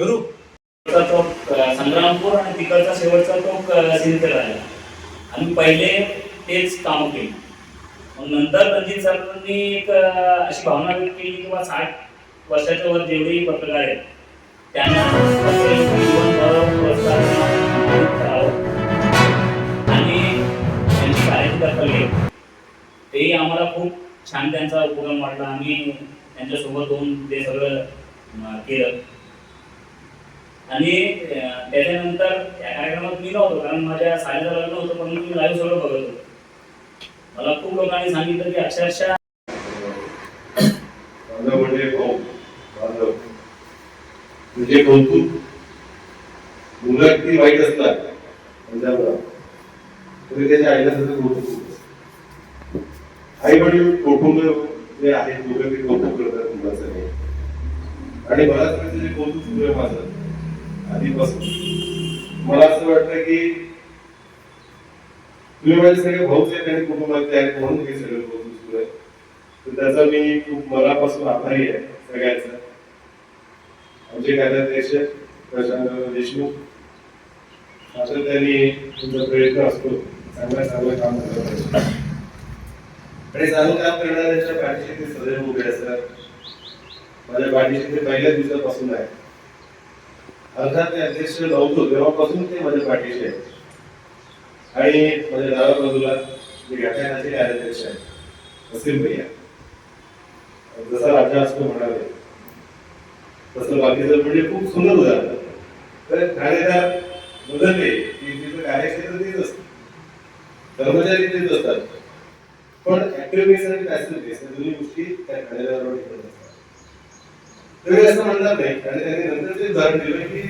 करू. चौक संग्रामपूर आणि तिकडचा शेवटचा चौक क- राहिला आणि पहिले तेच कामं केली. मग नंतर रणजित सरांनी एक अशी भावना व्यक्त केली किंवा साठ वर्षाच्या वर जेवढेही पत्रकार आहेत त्यांना आणि त्यांची कार्याची तेही आम्हाला खूप छान त्यांचा उपक्रम वाटला आम्ही त्यांच्यासोबत होऊन ते सगळं केलं. आणि त्याच्यानंतर त्या कार्यक्रमात मी नव्हतो कारण माझ्या साडीचं लग्न होतं परंतु मी लाईव्ह सगळं बघत होतो. मला खूप लोकांनी सांगितलं की अक्षरशः माझा म्हणजे भाऊ बांधव तुझे म्हणजे कौतुक. मुलं किती वाईट असतात. तरी त्याच्या आईला त्याचं कौतुक आई वडील कौटुंब जे आहेत मुलं ते कौतुक करतात मुलाचं. आणि बऱ्याच वेळेस कौतुक सुरू आहे माझं. आधीपासून. मला असं वाटतं की तुम्ही माझे सगळे भाऊच आहेत आणि कुटुंबातले आहेत म्हणून हे सगळं कौतुक सुरू आहे तर त्याचा मी खूप मनापासून आभारी आहे सगळ्यांचा. आमचे कार्याध्यक्ष प्रशांत देशमुख. आता त्यांनी तुमचा प्रयत्न असतो. चांगलं चांगलं काम करत आणि चांगलं काम करणाऱ्यांच्या पाठीशी ते सदैव उभे असतात. माझ्या पाठीशी ते पहिल्या दिवसापासून आहे अर्थात ते अध्यक्ष नव्हतो तेव्हापासून ते माझ्या पाठीशी आहेत. आणि माझ्या डाव्या बाजूला जे व्याख्यानाचे कार्याध्यक्ष आहेत वसीम भैया. जसा राजा असतो म्हणाले तसं बाकीचं म्हणजे खूप सुंदर उदाहरण. तर ठाणेदार बदलले की तिथं कार्यक्षेत्र तेच असतं. कर्मचारी तेच असतात. पण ऍक्टिव्हिटीज आणि पॅसिव्हिटीज या दोन्ही गोष्टी त्या ठाणेदारावर डिपेंड असतात. तरी असं म्हणणार नाही आणि त्यांनी नंतर ते उदाहरण दिलं की